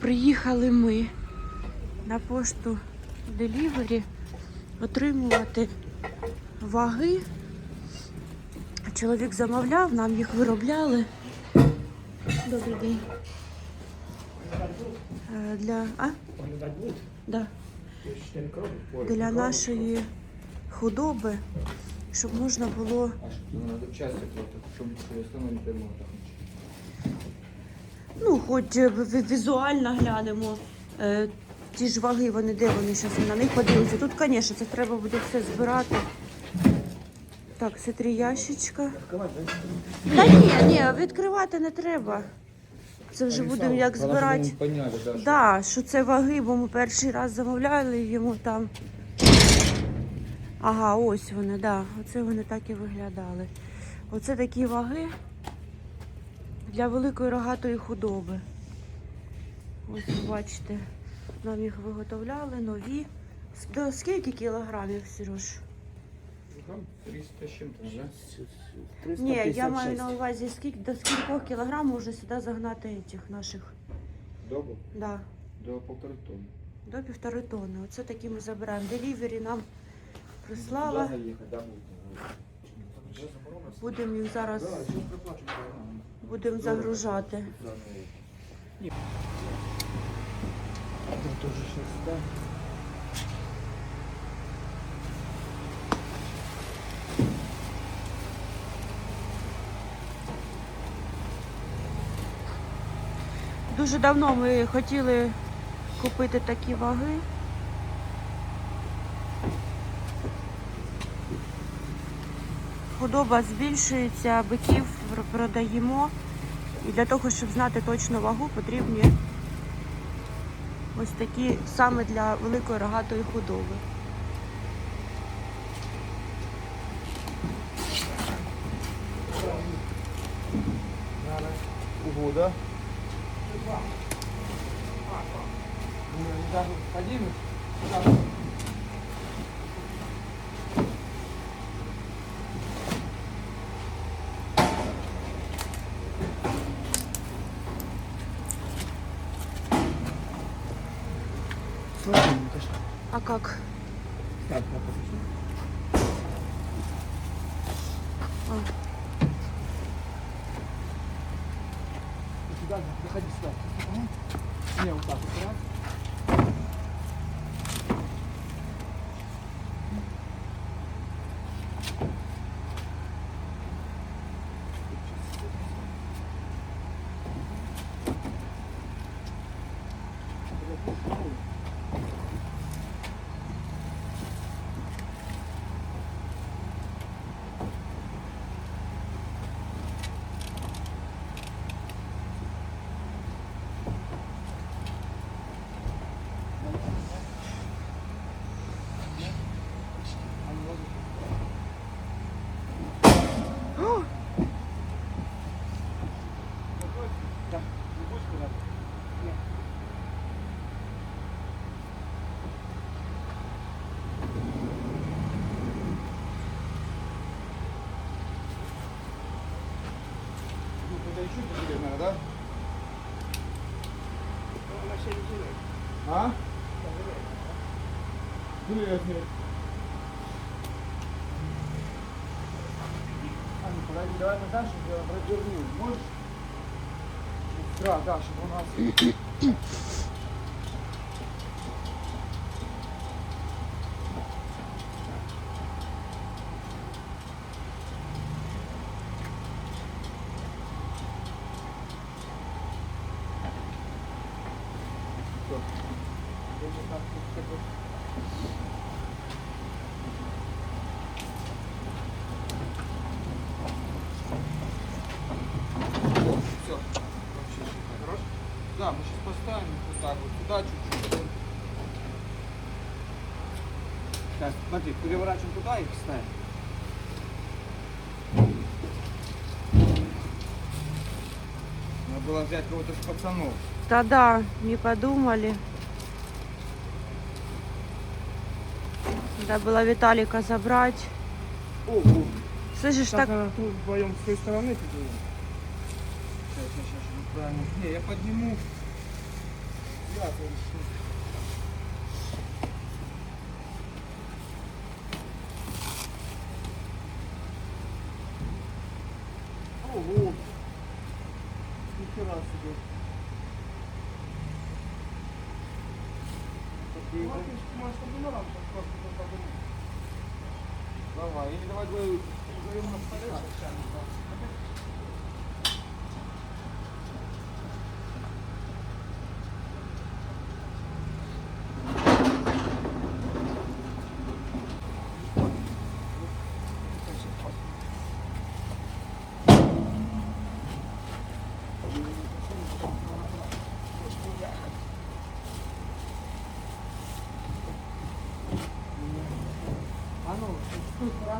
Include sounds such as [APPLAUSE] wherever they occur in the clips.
приїхали ми на пошту Delivery отримувати ваги. Чоловік замовляв, нам їх виробляли. Добрий день. Е, Для, а? Да. Для нашої худоби, щоб можна було Аж ну, надо участок, вот, чтобы восстановить ремонт. Ну, хоч е, візуально глянемо. Е, ті ж ваги, вони де вони зараз на них подивимося. Тут, звісно, це треба буде все збирати. Так, це три ящичка. Та ні, ні, відкривати не треба. Це вже будемо як збирати. Да, що це ваги, бо ми перший раз замовляли йому там. Ага, ось вони, да. Оце вони так і виглядали. Оце такі ваги для великої рогатої худоби. Ось ви бачите, нам їх виготовляли нові. До скільки кілограмів, Сереж? Грамм 300 с чем-то, да? Ні, я маю на увазі, скільки, до скількох кілограм можна сюди загнати цих наших. Добу? Да. До полторы тонны. До півтори тонни. Оце такі ми забираємо. Делівері нам прислала. Будемо їх зараз будемо загружати. Сейчас, да. Дуже давно ми хотіли купити такі ваги. Худоба збільшується, биків продаємо. І для того, щоб знати точну вагу, потрібні ось такі саме для великої рогатої худоби. Ого, да? Слабенько ж. Як? Так, я покажу. Сюда, заходи сюда. Ага. Не, вот так вот, раз. Да, не будешь куда-то? Нет. Ну, это еще теперь надо, да? А? А, ну погоди, давай мы дальше развернем. Можешь? Да, да, чтобы у нас... пацанов. Та-да, не подумали. Надо было Виталика забрать. О, о. Слышишь, Так, так тут вдвоем с той стороны ты Сейчас, сейчас, сейчас, правильно. Не, я подниму. Ого! Ніхера собі.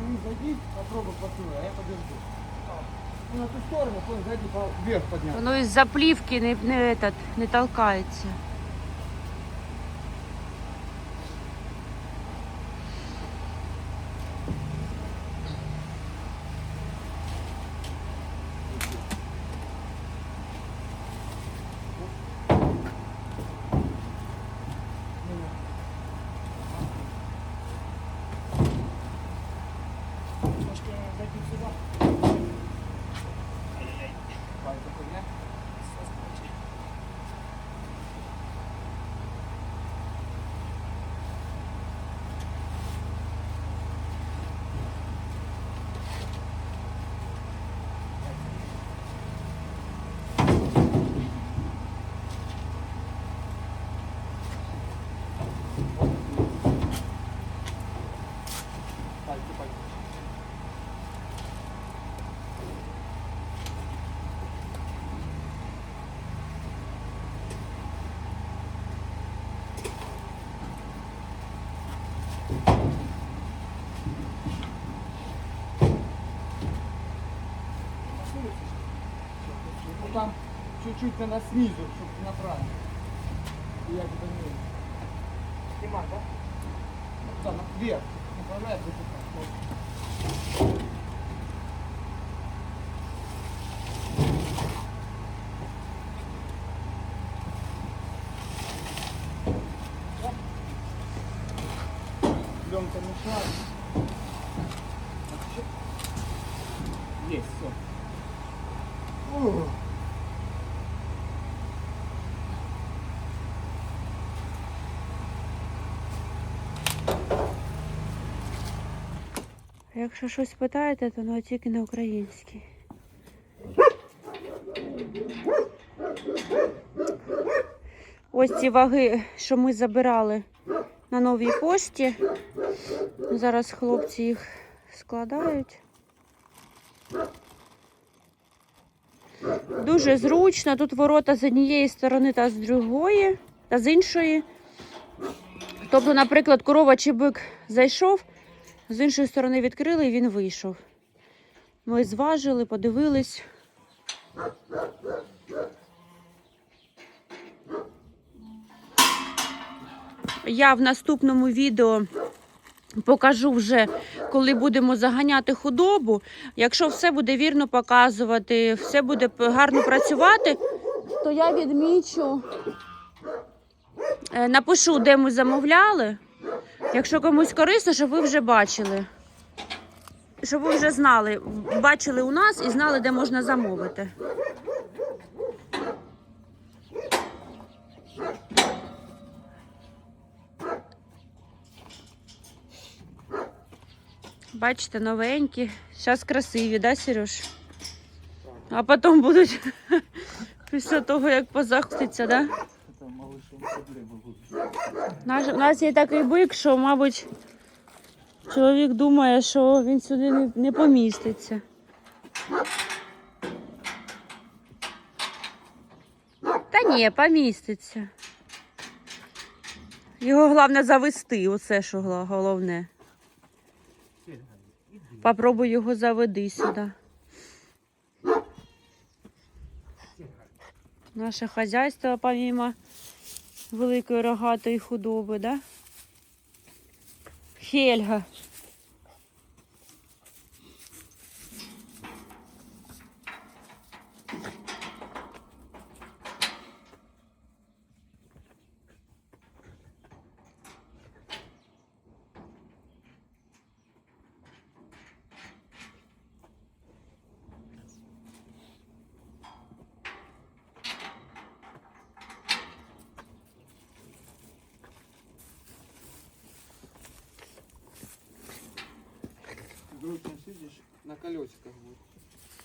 с той стороны зайди, попробуй посылай, а я подожду. Ну, на ту сторону, понял, зайди, по- вверх поднял. Воно із заплівки не, не, этот, не толкається. Там чуть-чуть надо снизу, чтобы направо. И я где-то не Снимай, да? Ну, да, на- вверх. Направляй, где-то Якщо щось питаєте, то ну, тільки на українській. Ось ці ваги, що ми забирали на новій пошті. Зараз хлопці їх складають. Дуже зручно. Тут ворота з однієї сторони та з другої, та з іншої. Тобто, наприклад, корова чи бик зайшов, з іншої сторони відкрили і він вийшов. Ми зважили, подивились. Я в наступному відео покажу вже, коли будемо заганяти худобу. Якщо все буде вірно показувати, все буде гарно працювати, то я відмічу, е, напишу, де ми замовляли. Якщо комусь корисно, щоб ви вже бачили. Щоб ви вже знали, бачили у нас і знали, де можна замовити. Бачите, новенькі. Зараз красиві, да, Сереж? А потім будуть [LAUGHS] після того, як позахтиться, да? Это малыши проблемы будут. Наш, у нас є такий бик, що, мабуть, чоловік думає, що він сюди не, не поміститься. Та ні, поміститься. Його головне завести, оце що гла- головне. Попробуй його заведи сюди. Наше хазяйство, помимо великої рогатої худоби, да? Хельга. Вдруг не сидишь, на колесиках будет.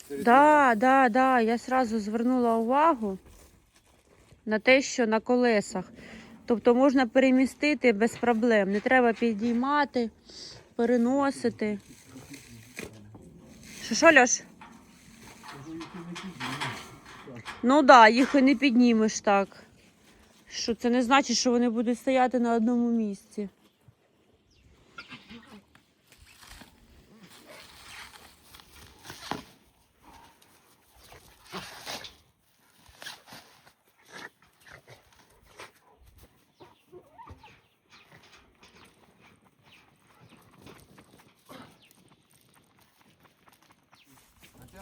Перед Да, да, да. Я сразу звернула увагу на те, що на колесах. Тобто можна перемістити без проблем. Не треба підіймати, переносити. Що, що, Льош? Ну так, да, їх і не піднімеш так. Що це не значить, що вони будуть стояти на одному місці. Натягиваешь? Да. Ой, ничего не вижу. Понял.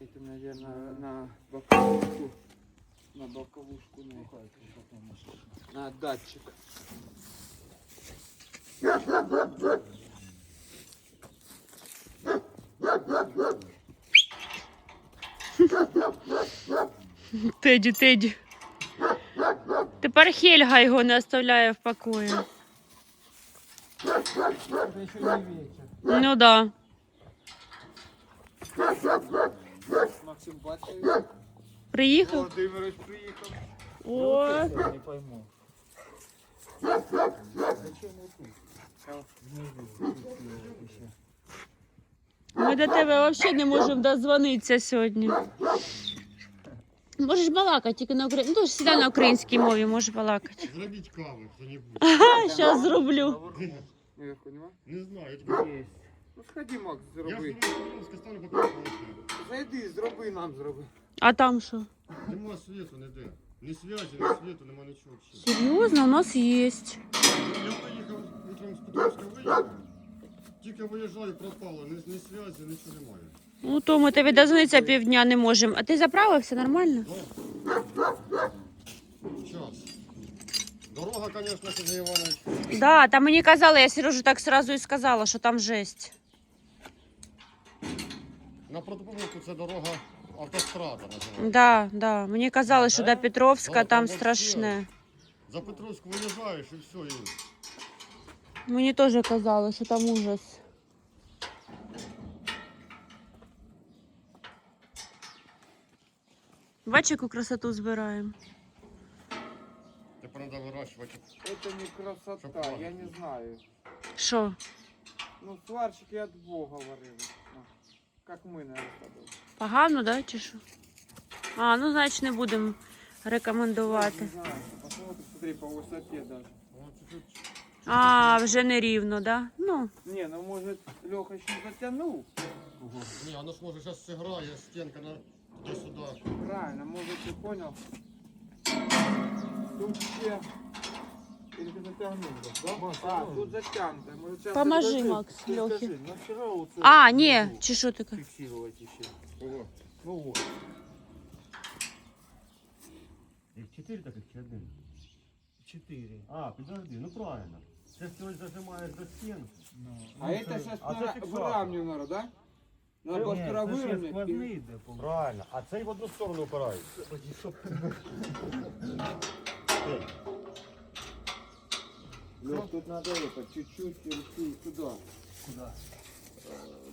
Это, наверное, на боковушку. На боковушку на, на датчик. Теді, Теді. Тепер Хельга його не оставляє в покої. Это еще не вечер. Ну да. Максим Батькович. Приїхав? Владимирович приехал. О, Я не пойму. Зачем вот тут? Внизу, тут еще. ми до тебе взагалі не можемо дозвонитися сьогодні. Можеш балакати тільки на українській. Ну, завжди на українській мові можеш балакати. Зробіть кави хто-небудь. Зараз зроблю. Наверху нема? Не знаю, я тебе... Есть. Ну сходи, Макс, Я зроби. з ставлю поки Зайди, зроби нам зроби. А там що? Нема світу ніде. Ні зв'язі, ні світу, нема нічого взагалі. Серйозно, у нас є. Я виїхав, утром з Петровська виїхав. Тільки виїжджаю, пропало, ні, ні зв'язі, нічого немає. Ну, то ми тобі дозвонитися півдня не можемо. А ти заправився нормально? Час. Дорога, звісно, Сергій Іванович. Да, та мені казали, я Сережу так сразу і сказала, що там жесть. На протипомилку це дорога автострада називається. Да, да. Мені казали, що до Петровська там страшне. За Петровську виїжджаєш і все. І... Мені теж казали, що там ужас. Бач, яку красоту збираємо Тепер треба вирощувати. Это не красота, я не знаю. Що? Ну, сварщики от Бога варили. Ну, Как мы, наверное, с тобой. Погано, да, чи що? А, ну значить не будемо Не рекомендувати. знаю. Посмотри, смотри, по высоте даже. Воно чуть-чуть А, вже не рівно, да? Ну, Не, ну может Леха еще не затянул. Ні, воно ж може зараз зіграє, стінка на туди-сюди. Правильно, может ты понял. Тут все... Или ты затянул, да? А, тут затянуто. Может, сейчас Поможи, затянуть. Макс, Ты Льохе. скажи, ну вчера вот это А, ні, внизу чи що таке? Фиксировать еще. Ого. Ну вот. Их четыре таких чи один? Четыре. А, підожди, ну правильно. Це ти ось зажимаєш до стінки. А это сейчас а це надо фіксатор. выравнивать надо, да? Надо было сперва Ні, це ще выровнять. сквозний йде, по-моєму. Правильно, а цей в одну сторону опирається. Господи, щоб Лёх, тут надо это, чуть-чуть перейти туда. Куда?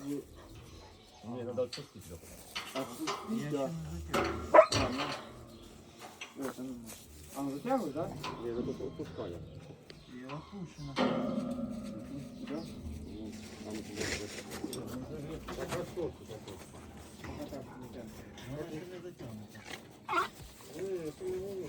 Ні, треба відпустити. Отпустить, Я да. ще не затягнув. А, ну. Это, ну. А, ну затягивай, да? Ні, треба відпускає. Я опущена. Да? Так, а що це таке? А так, затягивай. Ну, я ще не затягнута. Ні, це не воно.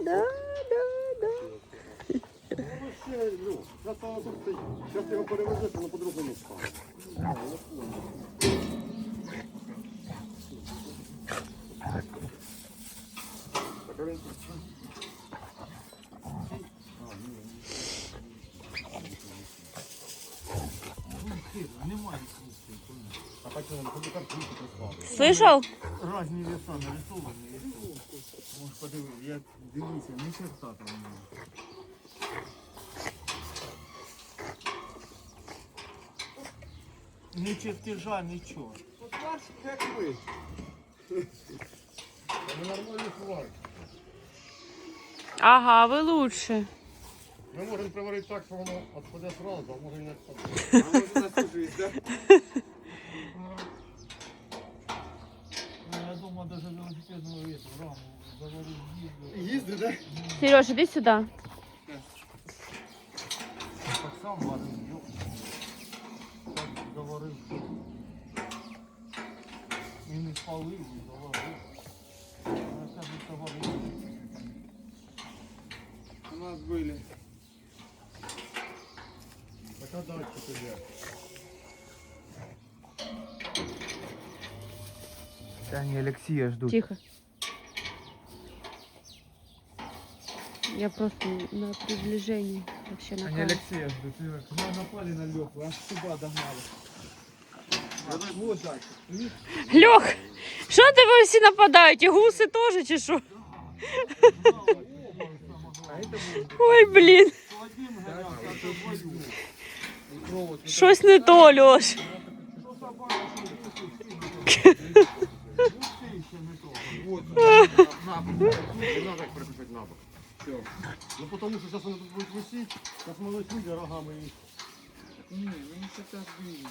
да. Ну, ще, ну, зараз воно тут стоїть. Зараз його перевезеш, воно по-другому стане. Немає смысла. А хотів нам тобі картинку прислали. Слышал? Разні веса нарисовані. все. Можеш подивитися, я дивися, не черта там. Ні чертежа, нічого. От сварщик, як ви. Ми нормальні сварки. Ага, ви лучше. Ми можемо приварити так, що воно відпаде одразу, а може і не відпаде. А може насушують, так? Ну, я думаю, даже велосипедного ветра раму заварив їздив. Їздить, так? Сереж, іди сюди. Так сам варив, йоп. Так заварив. І не спалив, і заварив. Я кажу, заварив. У нас були. Така дача тобі. Та не Олексія ждуть. Тихо. Я просто на приближении вообще на Они камеру. Алексея ждут. Мы напали на Леху, аж сюда догнали. Вот зайчик. Льох, що ти ви всі нападаєте? Гуси теж чи що? А это был Ой, блін, Один гоняв, а то двоє. провод. щось не то, Льош. Вот. На, на, Не на бок. Все. Ну тому що зараз вони тут висіти, зараз малиш люди рогами і... Не, ну не сейчас были.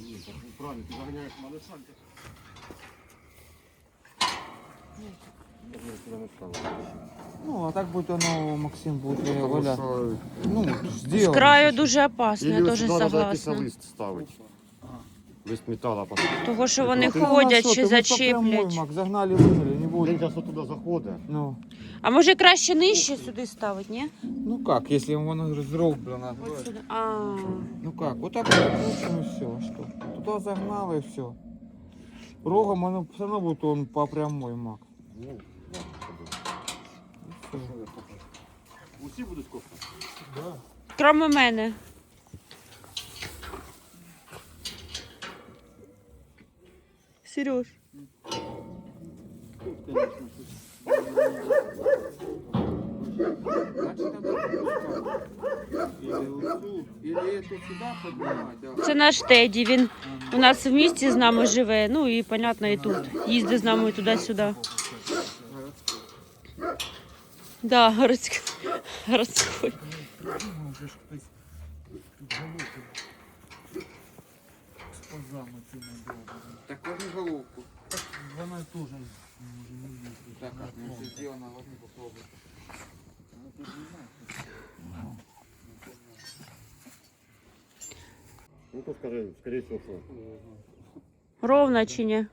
Ні, так правильно, сюди не ставлю. Ну, а так будет оно, Максим, будет Тому Оля. Ну, сделано. краю дуже опасно, я Ілі теж якийсь согласна. лист ставити. Лист металу поставити. Того, що вони Так, ну, ходять а чи ти? Ну. Мак, загнали, выгнали, не Він будет. зараз туди заходить. Ну, А може краще нижче сюди ставити, ні? ну как, если он зроблено. От сюди. А, Ну как, вот так крутим и все, что. Туда загнал и все. Рогом оно все равно будет он по прямой, Мак. Ну, И всё. Усі будуть копати? кроме мене. да. Це наш Теді. Він у нас в місті з нами живе. Ну і понятно, і тут. Їздить з нами туди-сюди. Да, городський. городський. Вона теж може не їздить. Так, Вона как ну, тонка. все сделано, возьми попробуй. Ну то скажи, скорее всего, що. Ровно чи ні?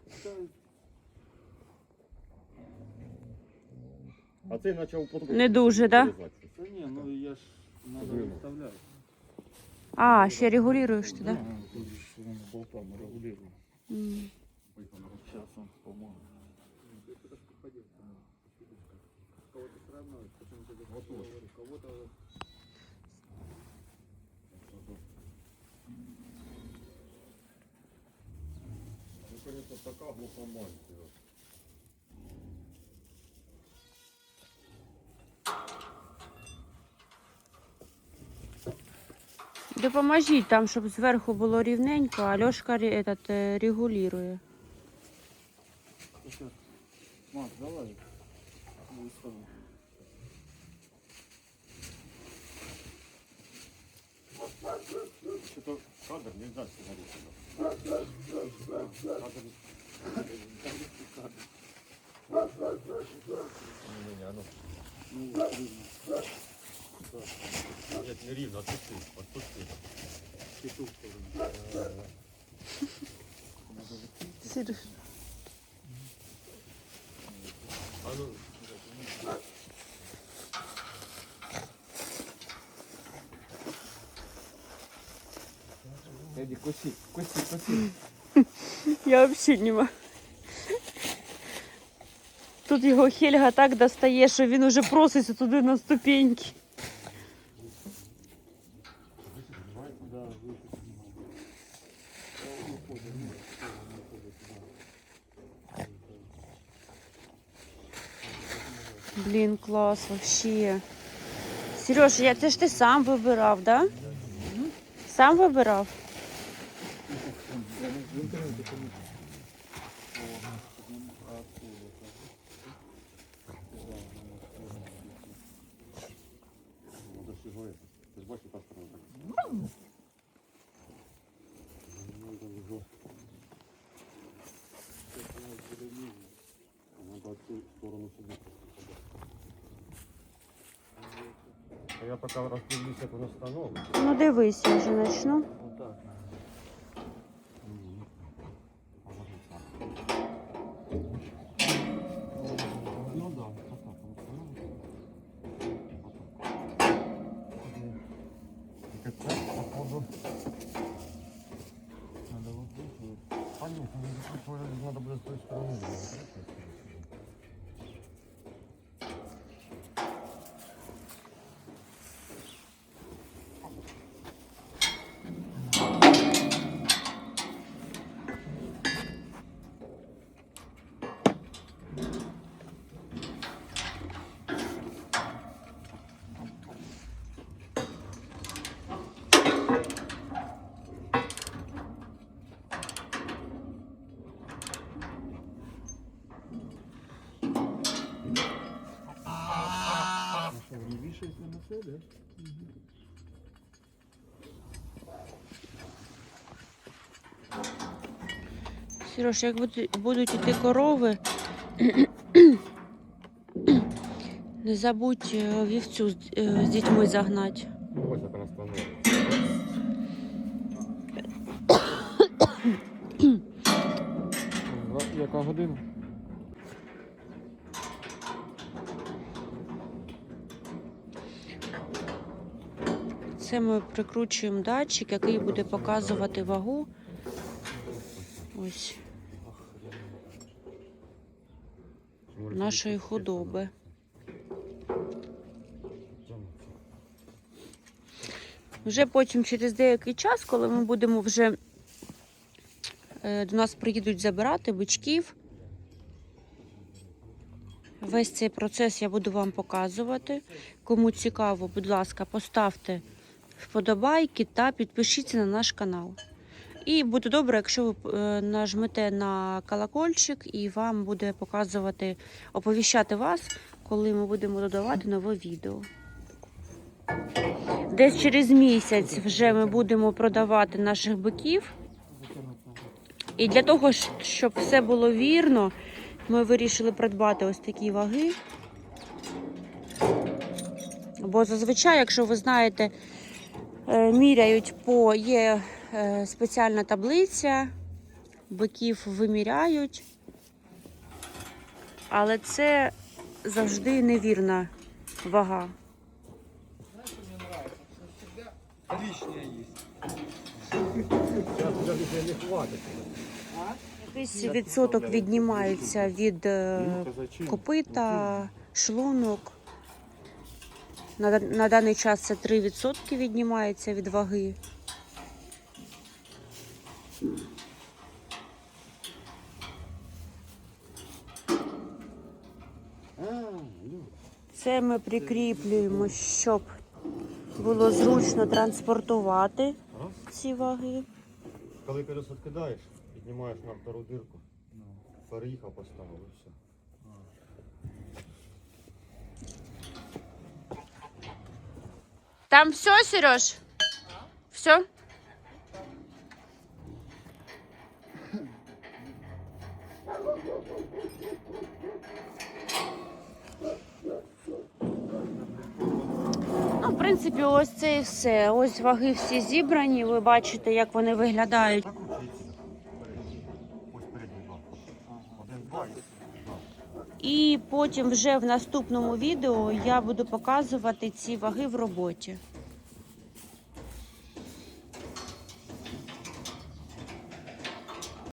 А цей почав потім... Не дуже, да? Та ні, ну я ж надо Видно. виставляти. А, ще регулюєш ти, да? А, тут же ж воно болтами регулює. Зараз он поможе. Ну, конечно, така глухомань. Допоможіть там, щоб зверху було рівненько, а Льошка этот, е, регулює. Мак, давай. Кадр нельзя сигарету. Кадр... Не, не, оно... Нет, не рівно, отпусти, отпусти. Сереж. А ну, Эдди, куси, куси, куси. [LAUGHS] Я взагалі не можу. Тут його Хельга так достає, що він уже проситься туди на ступеньки. Блін, клас вообще. Сереж, я це ж ти сам вибирав, да? Сам вибирав? Ти ж бачиш, яка сторона. Надо цю сторону собі. А я поки роздивлюся, як воно. Ну дивись, я вже почну. Отак. Ну да, отак воно становиться. Тільки це, походу, Надо викручувати. а ні, це не закручувати, треба буде з тої сторони. А що, вони да? Сереж, як будуть, іти корови, не забудь е, вівцю з, е, дітьми загнати. Ось як вона. Яка година? Це ми прикручуємо датчик, який буде показувати вагу. Ось нашої худоби. Вже потім, через деякий час, коли ми будемо вже е, до нас приїдуть забирати бичків. Весь цей процес я буду вам показувати. Кому цікаво, будь ласка, поставте вподобайки та підпишіться на наш канал. І буде добре, якщо ви е, нажмете на колокольчик і вам буде показувати, оповіщати вас, коли ми будемо додавати нове відео. Десь через місяць вже ми будемо продавати наших биків. І для того, щоб все було вірно, ми вирішили придбати ось такі ваги. Бо зазвичай, якщо ви знаєте, міряють по є е, спеціальна таблиця, биків виміряють, але це завжди невірна вага. Не хватить. Якийсь відсоток віднімається від е, копита, шлунок. На, на даний час це 3% віднімається від ваги. Це ми прикріплюємо, щоб було зручно транспортувати ці ваги. Коли колесо відкидаєш, піднімаєш на втору дирку, переїхав, поставив і все. Там все, Сереж? Все? Ну, в принципі, ось це і все. Ось ваги всі зібрані. Ви бачите, як вони виглядають. І потім вже в наступному відео я буду показувати ці ваги в роботі.